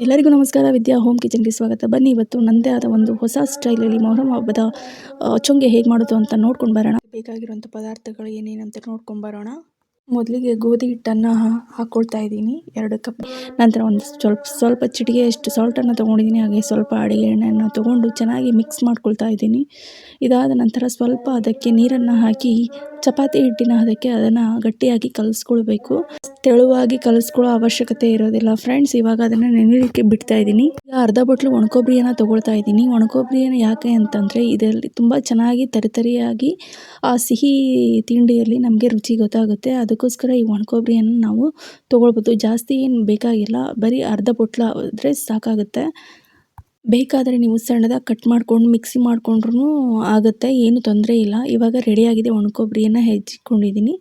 ಎಲ್ಲರಿಗೂ ನಮಸ್ಕಾರ. ವಿದ್ಯಾ ಹೋಮ್ ಕಿಚನ್ಗೆ ಸ್ವಾಗತ. ಬನ್ನಿ ಇವತ್ತು ನನ್ನದೇ ಆದ ಒಂದು ಹೊಸ ಸ್ಟೈಲಲ್ಲಿ ಮೊಹರಂ ಹಬ್ಬದ ಚೊಂಗೆ ಹೇಗೆ ಮಾಡೋದು ಅಂತ ನೋಡ್ಕೊಂಡು ಬರೋಣ. ಬೇಕಾಗಿರುವಂಥ ಪದಾರ್ಥಗಳು ಏನೇನಂತ ನೋಡ್ಕೊಂಡು ಬರೋಣ. ಮೊದಲಿಗೆ ಗೋಧಿ ಹಿಟ್ಟನ್ನು ಹಾಕ್ಕೊಳ್ತಾ ಇದ್ದೀನಿ. ಎರಡು ಕಪ್. ನಂತರ ಒಂದು ಸ್ವಲ್ಪ ಸ್ವಲ್ಪ ಚಿಟಿಗೆಯಷ್ಟು ಸಾಲ್ಟನ್ನು ತೊಗೊಂಡಿದ್ದೀನಿ. ಹಾಗೆ ಸ್ವಲ್ಪ ಅಡುಗೆ ಎಣ್ಣೆಯನ್ನು ತೊಗೊಂಡು ಚೆನ್ನಾಗಿ ಮಿಕ್ಸ್ ಮಾಡ್ಕೊಳ್ತಾ ಇದ್ದೀನಿ. ಇದಾದ ನಂತರ ಸ್ವಲ್ಪ ಅದಕ್ಕೆ ನೀರನ್ನು ಹಾಕಿ ಚಪಾತಿ ಹಿಟ್ಟಿನ ಅದಕ್ಕೆ ಅದನ್ನು ಗಟ್ಟಿಯಾಗಿ ಕಲಿಸ್ಕೊಳ್ಬೇಕು. ತೆಳುವಾಗಿ ಕಲಿಸ್ಕೊಳ್ಳೋ ಅವಶ್ಯಕತೆ ಇರೋದಿಲ್ಲ ಫ್ರೆಂಡ್ಸ್ ಇವಾಗ ಅದನ್ನು ನೆನೆಲಿಕ್ಕೆ ಬಿಡ್ತಾ ಇದ್ದೀನಿ. ಅರ್ಧ ಬಟ್ಲು ಒಣಕೊಬ್ಬರಿಯನ್ನು ತೊಗೊಳ್ತಾ ಇದ್ದೀನಿ. ಒಣಕೊಬ್ಬರಿಯನ್ನು ಯಾಕೆ ಅಂತಂದರೆ ಇದರಲ್ಲಿ ತುಂಬ ಚೆನ್ನಾಗಿ ತರಿತರಿಯಾಗಿ ಆ ಸಿಹಿ ತಿಂಡಿಯಲ್ಲಿ ನಮಗೆ ರುಚಿ ಗೊತ್ತಾಗುತ್ತೆ. ಅದಕ್ಕೋಸ್ಕರ ಈ ಒಣಕೊಬ್ಬರಿಯನ್ನು ನಾವು ತೊಗೊಳ್ಬೋದು. ಜಾಸ್ತಿ ಏನು ಬೇಕಾಗಿಲ್ಲ. ಬರೀ ಅರ್ಧ ಬೊಟ್ಲ ಆದರೆ ಸಾಕಾಗುತ್ತೆ. ಬೇಕಾದರೆ ನೀವು ಸಣ್ಣದಾಗಿ ಕಟ್ ಮಾಡ್ಕೊಂಡು ಮಿಕ್ಸಿ ಮಾಡಿಕೊಂಡ್ರೂ ಆಗುತ್ತೆ, ಏನು ತೊಂದರೆ ಇಲ್ಲ. ಇವಾಗ ರೆಡಿಯಾಗಿದೆ ಒಣಕೊಬ್ಬರಿಯನ್ನು ಹೆಚ್ಚಿಕೊಂಡಿದ್ದೀನಿ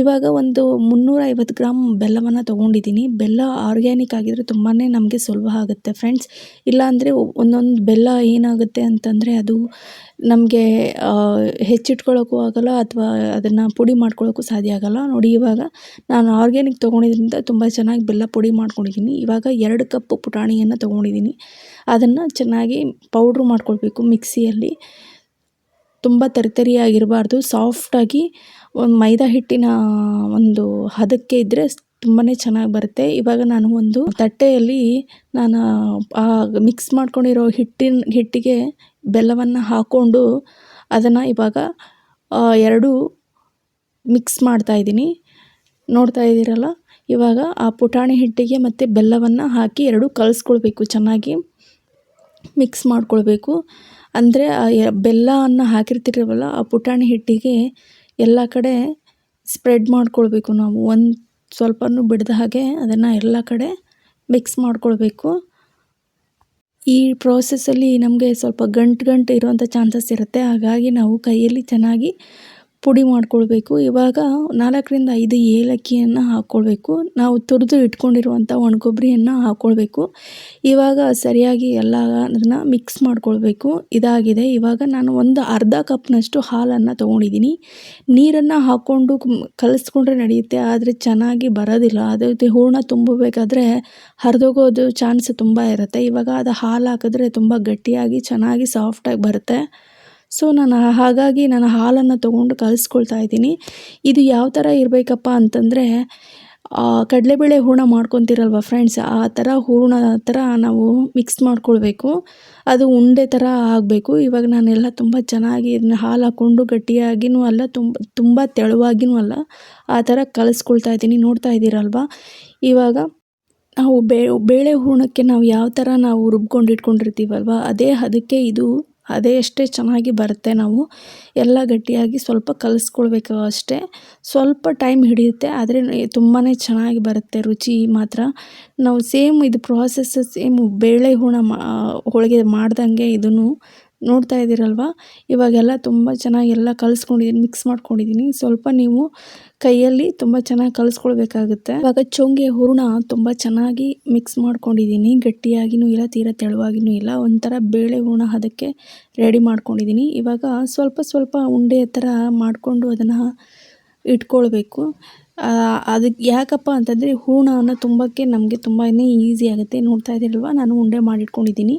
ಇವಾಗ ಒಂದು ಮುನ್ನೂರ ಐವತ್ತು ಗ್ರಾಮ್ ಬೆಲ್ಲವನ್ನು ತೊಗೊಂಡಿದ್ದೀನಿ ಬೆಲ್ಲ ಆರ್ಗ್ಯಾನಿಕ್ ಆಗಿದ್ದರೆ ತುಂಬಾ ನಮಗೆ ಸುಲಭ ಆಗುತ್ತೆ ಫ್ರೆಂಡ್ಸ್. ಇಲ್ಲಾಂದರೆ ಒಂದೊಂದು ಬೆಲ್ಲ ಏನಾಗುತ್ತೆ ಅಂತಂದರೆ ಅದು ನಮಗೆ ಹೆಚ್ಚಿಟ್ಕೊಳ್ಳೋಕ್ಕೂ ಆಗಲ್ಲ ಅಥವಾ ಅದನ್ನು ಪುಡಿ ಮಾಡ್ಕೊಳ್ಳೋಕ್ಕೂ ಸಾಧ್ಯ ಆಗಲ್ಲ. ನೋಡಿ ಇವಾಗ ನಾನು ಆರ್ಗ್ಯಾನಿಕ್ ತೊಗೊಂಡಿದ್ದರಿಂದ ತುಂಬ ಚೆನ್ನಾಗಿ ಬೆಲ್ಲ ಪುಡಿ ಮಾಡ್ಕೊಂಡಿದ್ದೀನಿ ಇವಾಗ ಎರಡು ಕಪ್ ಪುಟಾಣಿಯನ್ನು ತೊಗೊಂಡಿದ್ದೀನಿ ಅದನ್ನು ಚೆನ್ನಾಗಿ ಪೌಡ್ರ್ ಮಾಡ್ಕೊಳ್ಬೇಕು ಮಿಕ್ಸಿಯಲ್ಲಿ. ತುಂಬ ತರಿತರಿಯಾಗಿರಬಾರ್ದು ಸಾಫ್ಟಾಗಿ ಒಂದು ಮೈದಾ ಹಿಟ್ಟಿನ ಒಂದು ಹದಕ್ಕೆ ಇದ್ದರೆ ತುಂಬಾ ಚೆನ್ನಾಗಿ ಬರುತ್ತೆ. ಇವಾಗ ನಾನು ಒಂದು ತಟ್ಟೆಯಲ್ಲಿ ನಾನು ಆ ಮಿಕ್ಸ್ ಮಾಡ್ಕೊಂಡಿರೋ ಹಿಟ್ಟಿನ ಹಿಟ್ಟಿಗೆ ಬೆಲ್ಲವನ್ನು ಹಾಕ್ಕೊಂಡು ಅದನ್ನು ಇವಾಗ ಎರಡು ಮಿಕ್ಸ್ ಮಾಡ್ತಾ ಇದ್ದೀನಿ. ನೋಡ್ತಾ ಇದ್ದೀರಲ್ಲ? ಇವಾಗ ಆ ಪುಟಾಣಿ ಹಿಟ್ಟಿಗೆ ಮತ್ತು ಬೆಲ್ಲವನ್ನು ಹಾಕಿ ಎರಡು ಕಲಿಸ್ಕೊಳ್ಬೇಕು ಚೆನ್ನಾಗಿ. ಮಿಕ್ಸ್ ಮಾಡ್ಕೊಳ್ಬೇಕು. ಅಂದರೆ ಬೆಲ್ಲವನ್ನು ಹಾಕಿರ್ತೀರವಲ್ಲ ಆ ಪುಟಾಣಿ ಹಿಟ್ಟಿಗೆ ಎಲ್ಲ ಕಡೆ ಸ್ಪ್ರೆಡ್ ಮಾಡ್ಕೊಳ್ಬೇಕು ನಾವು. ಒಂದು ಸ್ವಲ್ಪನೂ ಬಿಡದ ಹಾಗೆ ಅದನ್ನು ಎಲ್ಲ ಕಡೆ ಮಿಕ್ಸ್ ಮಾಡ್ಕೊಳ್ಬೇಕು. ಈ ಪ್ರೋಸೆಸ್ಸಲ್ಲಿ ನಮಗೆ ಸ್ವಲ್ಪ ಗಂಟು ಗಂಟು ಇರುವಂಥ ಚಾನ್ಸಸ್ ಇರುತ್ತೆ. ಹಾಗಾಗಿ ನಾವು ಕೈಯಲ್ಲಿ ಚೆನ್ನಾಗಿ ಪುಡಿ ಮಾಡ್ಕೊಳ್ಬೇಕು. ಇವಾಗ ನಾಲ್ಕರಿಂದ ಐದು ಏಲಕ್ಕಿಯನ್ನು ಹಾಕ್ಕೊಳ್ಬೇಕು ನಾವು ತುರಿದು ಇಟ್ಕೊಂಡಿರುವಂಥ ಒಣಕೊಬ್ಬರಿಯನ್ನು ಹಾಕ್ಕೊಳ್ಬೇಕು ಇವಾಗ ಸರಿಯಾಗಿ ಎಲ್ಲ ಅದನ್ನು ಮಿಕ್ಸ್ ಮಾಡ್ಕೊಳ್ಬೇಕು. ಇದಾಗಿದೆ. ಇವಾಗ ನಾನು ಒಂದು ಅರ್ಧ ಕಪ್ನಷ್ಟು ಹಾಲನ್ನು ತೊಗೊಂಡಿದ್ದೀನಿ. ನೀರನ್ನು ಹಾಕ್ಕೊಂಡು ಕಲಿಸ್ಕೊಂಡ್ರೆ ನಡೆಯುತ್ತೆ. ಆದರೆ ಚೆನ್ನಾಗಿ ಬರೋದಿಲ್ಲ. ಅದು ಹೂರ್ಣ ತುಂಬಬೇಕಾದ್ರೆ ಹರಿದೋಗೋದು ಚಾನ್ಸ್ ತುಂಬ ಇರುತ್ತೆ. ಇವಾಗ ಅದು ಹಾಲು ಹಾಕಿದ್ರೆ ತುಂಬ ಗಟ್ಟಿಯಾಗಿ ಚೆನ್ನಾಗಿ ಸಾಫ್ಟಾಗಿ ಬರುತ್ತೆ. ಸೊ ನಾನು ಹಾಗಾಗಿ ನಾನು ಹಾಲನ್ನು ತೊಗೊಂಡು ಕಲಿಸ್ಕೊಳ್ತಾ ಇದ್ದೀನಿ. ಇದು ಯಾವ ಥರ ಇರಬೇಕಪ್ಪ ಅಂತಂದರೆ ಕಡಲೆಬೇಳೆ ಹೂರ್ಣ ಮಾಡ್ಕೊತಿರಲ್ವ ಫ್ರೆಂಡ್ಸ್ ಆ ಥರ ಹೂರ್ಣ ಥರ ನಾವು ಮಿಕ್ಸ್ ಮಾಡ್ಕೊಳ್ಬೇಕು. ಅದು ಉಂಡೆ ಥರ ಆಗಬೇಕು. ಇವಾಗ ನಾನೆಲ್ಲ ತುಂಬ ಚೆನ್ನಾಗಿ ಇದನ್ನ ಹಾಲು ಹಾಕ್ಕೊಂಡು ಗಟ್ಟಿಯಾಗಿನೂ ಅಲ್ಲ, ತುಂಬ ತುಂಬ ತೆಳುವಾಗಿಯೂ ಅಲ್ಲ, ಆ ಥರ ಕಲಿಸ್ಕೊಳ್ತಾ ಇದ್ದೀನಿ. ನೋಡ್ತಾ ಇದ್ದೀರಲ್ವ? ಇವಾಗ ನಾವು ಬೇಳೆ ಹೂರ್ಣಕ್ಕೆ ನಾವು ಯಾವ ಥರ ನಾವು ರುಬ್ಕೊಂಡು ಇಟ್ಕೊಂಡಿರ್ತೀವಲ್ವ, ಅದೇ ಅದಕ್ಕೆ ಇದು ಅದೇ ಅಷ್ಟೇ ಚೆನ್ನಾಗಿ ಬರುತ್ತೆ ನಾವು, ಎಲ್ಲ ಗಟ್ಟಿಯಾಗಿ ಸ್ವಲ್ಪ ಕಲಿಸ್ಕೊಳ್ಬೇಕು ಅಷ್ಟೇ. ಸ್ವಲ್ಪ ಟೈಮ್ ಹಿಡಿಯುತ್ತೆ, ಆದರೆ ತುಂಬಾ ಚೆನ್ನಾಗಿ ಬರುತ್ತೆ ರುಚಿ ಮಾತ್ರ. ನಾವು ಸೇಮ್ ಇದು ಪ್ರೋಸೆಸ್ ಸೇಮ್ ಬೇಳೆ ಹೂರಣ ಮಾ, ಹೋಳಿಗೆ ಮಾಡ್ದಂಗೆ ಇದನ್ನು ನೋಡ್ತಾ ಇದ್ದೀರಲ್ವ? ಇವಾಗೆಲ್ಲ ತುಂಬ ಚೆನ್ನಾಗಿ ಎಲ್ಲ ಕಲಿಸ್ಕೊಂಡಿದ್ದೀನಿ ಮಿಕ್ಸ್ ಮಾಡ್ಕೊಂಡಿದ್ದೀನಿ ಸ್ವಲ್ಪ ನೀವು ಕೈಯಲ್ಲಿ ತುಂಬ ಚೆನ್ನಾಗಿ ಕಲಿಸ್ಕೊಳ್ಬೇಕಾಗುತ್ತೆ. ಇವಾಗ ಚೊಂಗೆ ಹೂರ್ಣ ತುಂಬ ಚೆನ್ನಾಗಿ ಮಿಕ್ಸ್ ಮಾಡ್ಕೊಂಡಿದ್ದೀನಿ ಗಟ್ಟಿಯಾಗಿಯೂ ಇಲ್ಲ, ತೀರ ತೆಳುವಾಗಿಯೂ ಇಲ್ಲ. ಒಂಥರ ಬೇಳೆ ಹೂರ್ಣ ಅದಕ್ಕೆ ರೆಡಿ ಮಾಡ್ಕೊಂಡಿದ್ದೀನಿ ಇವಾಗ ಸ್ವಲ್ಪ ಸ್ವಲ್ಪ ಉಂಡೆ ಥರ ಮಾಡಿಕೊಂಡು ಅದನ್ನು ಇಟ್ಕೊಳ್ಬೇಕು. ಅದಕ್ಕೆ ಯಾಕಪ್ಪ ಅಂತಂದರೆ ಹೂರ್ಣನ ತುಂಬಕ್ಕೆ ನಮಗೆ ತುಂಬಾ ಈಸಿ ಆಗುತ್ತೆ. ನೋಡ್ತಾ ಇದ್ದೀರಲ್ವ? ನಾನು ಉಂಡೆ ಮಾಡಿಟ್ಕೊಂಡಿದ್ದೀನಿ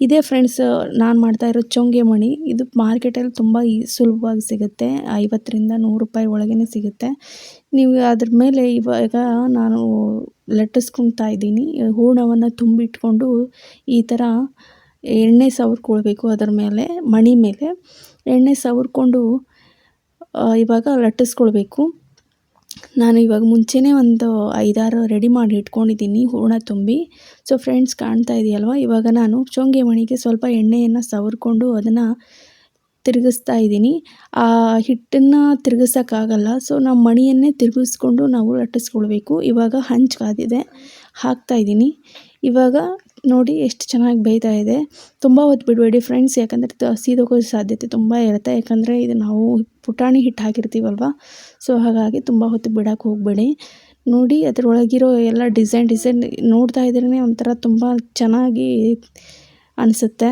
ಇದೇ ಫ್ರೆಂಡ್ಸ್ ನಾನು ಮಾಡ್ತಾ ಇರೋ ಚೊಂಗೆ ಮಣಿ ಇದು ಮಾರ್ಕೆಟಲ್ಲಿ ತುಂಬ ಈ ಸುಲಭವಾಗಿ ಸಿಗುತ್ತೆ. ಐವತ್ತರಿಂದ ನೂರು ರೂಪಾಯಿ ಒಳಗೇ ಸಿಗುತ್ತೆ. ನೀವು ಅದ್ರ ಮೇಲೆ ಇವಾಗ ನಾನು ಲಟ್ಟಿಸ್ಕೊತಾ ಇದ್ದೀನಿ. ಹೂರ್ಣವನ್ನು ತುಂಬಿಟ್ಕೊಂಡು ಈ ಥರ ಎಣ್ಣೆ ಸವರ್ಕೊಳ್ಬೇಕು ಅದರ ಮೇಲೆ, ಮಣಿ ಮೇಲೆ. ಎಣ್ಣೆ ಸವರ್ಕೊಂಡು ಇವಾಗ ಲಟ್ಟಿಸ್ಕೊಳ್ಬೇಕು. ನಾನು ಇವಾಗ ಮುಂಚೆನೇ ಒಂದು ಐದಾರು ರೆಡಿ ಮಾಡಿ ಇಟ್ಕೊಂಡಿದ್ದೀನಿ, ಹೂರ್ಣ ತುಂಬಿ. ಸೊ ಫ್ರೆಂಡ್ಸ್ ಕಾಣ್ತಾ ಇದೆಯಲ್ವ? ಇವಾಗ ನಾನು ಚೋಂಗೆ ಮಣಿಗೆ ಸ್ವಲ್ಪ ಎಣ್ಣೆಯನ್ನು ಸವರ್ಕೊಂಡು ಅದನ್ನು ತಿರುಗಿಸ್ತಾ ಇದ್ದೀನಿ. ಆ ಹಿಟ್ಟನ್ನು ತಿರುಗಿಸೋಕ್ಕಾಗಲ್ಲ. ಸೊ ನಾವು ಮಣಿಯನ್ನೇ ತಿರುಗಿಸ್ಕೊಂಡು ನಾವು ಲಟ್ಟಿಸ್ಕೊಳ್ಬೇಕು. ಇವಾಗ ಹಂಚು ಕಾದಿದೆ. ಹಾಕ್ತಾ ಇದ್ದೀನಿ. ಇವಾಗ ನೋಡಿ ಎಷ್ಟು ಚೆನ್ನಾಗಿ ಬೇಯ್ತಾ ಇದೆ. ತುಂಬ ಹೊತ್ತು ಬಿಡಬೇಡಿ ಫ್ರೆಂಡ್ಸ್ ಯಾಕಂದರೆ ಸೀದೋಗೋ ಸಾಧ್ಯತೆ ತುಂಬ ಇರುತ್ತೆ. ಯಾಕಂದರೆ ಇದು ನಾವು ಪುಟಾಣಿ ಹಿಟ್ಟು ಹಾಕಿರ್ತೀವಲ್ವ? ಸೊ ಹಾಗಾಗಿ ತುಂಬ ಹೊತ್ತು ಬಿಡೋಕೆ ಹೋಗಬೇಡಿ. ನೋಡಿ ಅದರೊಳಗಿರೋ ಎಲ್ಲ ಡಿಸೈನ್ ಡಿಸೈನ್ ನೋಡ್ತಾ ಇದ್ರೇ ಒಂಥರ ತುಂಬ ಚೆನ್ನಾಗಿ ಅನಿಸುತ್ತೆ.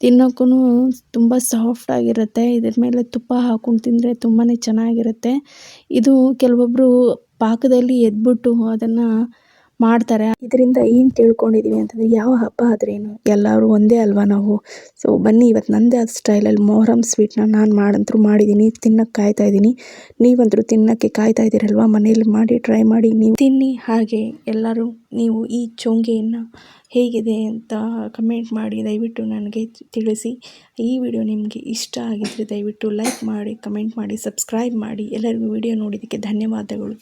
ತಿನ್ನೋಕ್ಕೂ ತುಂಬ ಸಾಫ್ಟಾಗಿರುತ್ತೆ ಇದ್ರ ಮೇಲೆ ತುಪ್ಪ ಹಾಕ್ಕೊಂಡು ತಿಂದರೆ ತುಂಬಾ ಚೆನ್ನಾಗಿರುತ್ತೆ. ಇದು ಕೆಲವೊಬ್ಬರು ಪಾಕದಲ್ಲಿ ಎದ್ಬಿಟ್ಟು ಅದನ್ನು ಮಾಡ್ತಾರೆ. ಇದರಿಂದ ಏನು ತಿಳ್ಕೊಂಡಿದೀವಿ ಅಂತಂದರೆ ಯಾವ ಹಬ್ಬ ಆದ್ರೇನು ಎಲ್ಲರೂ ಒಂದೇ ಅಲ್ವಾ ನಾವು? ಸೊ ಬನ್ನಿ ಇವತ್ತು ನನ್ನದೇ ಆದ ಸ್ಟೈಲಲ್ಲಿ ಮೊಹರಂ ಸ್ವೀಟ್ನ ನಾನು ಮಾಡಂತೂ ಮಾಡಿದ್ದೀನಿ ತಿನ್ನಕ್ಕೆ ಕಾಯ್ತಾ ಇದ್ದೀನಿ ನೀವಂತರೂ ತಿನ್ನೋಕ್ಕೆ ಕಾಯ್ತಾ ಇದ್ದೀರಲ್ವಾ ಮನೇಲಿ ಮಾಡಿ ಟ್ರೈ ಮಾಡಿ ನೀವು ತಿನ್ನಿ ಹಾಗೆ ಎಲ್ಲರೂ ನೀವು ಈ ಚೋಂಗೆಯನ್ನು ಹೇಗಿದೆ ಅಂತ ಕಮೆಂಟ್ ಮಾಡಿ ದಯವಿಟ್ಟು ನನಗೆ ತಿಳಿಸಿ. ಈ ವಿಡಿಯೋ ನಿಮಗೆ ಇಷ್ಟ ಆಗಿದ್ದರೆ ದಯವಿಟ್ಟು ಲೈಕ್ ಮಾಡಿ ಕಮೆಂಟ್ ಮಾಡಿ ಸಬ್ಸ್ಕ್ರೈಬ್ ಮಾಡಿ. ಎಲ್ಲರಿಗೂ ವಿಡಿಯೋ ನೋಡಿದ್ದಕ್ಕೆ ಧನ್ಯವಾದಗಳು.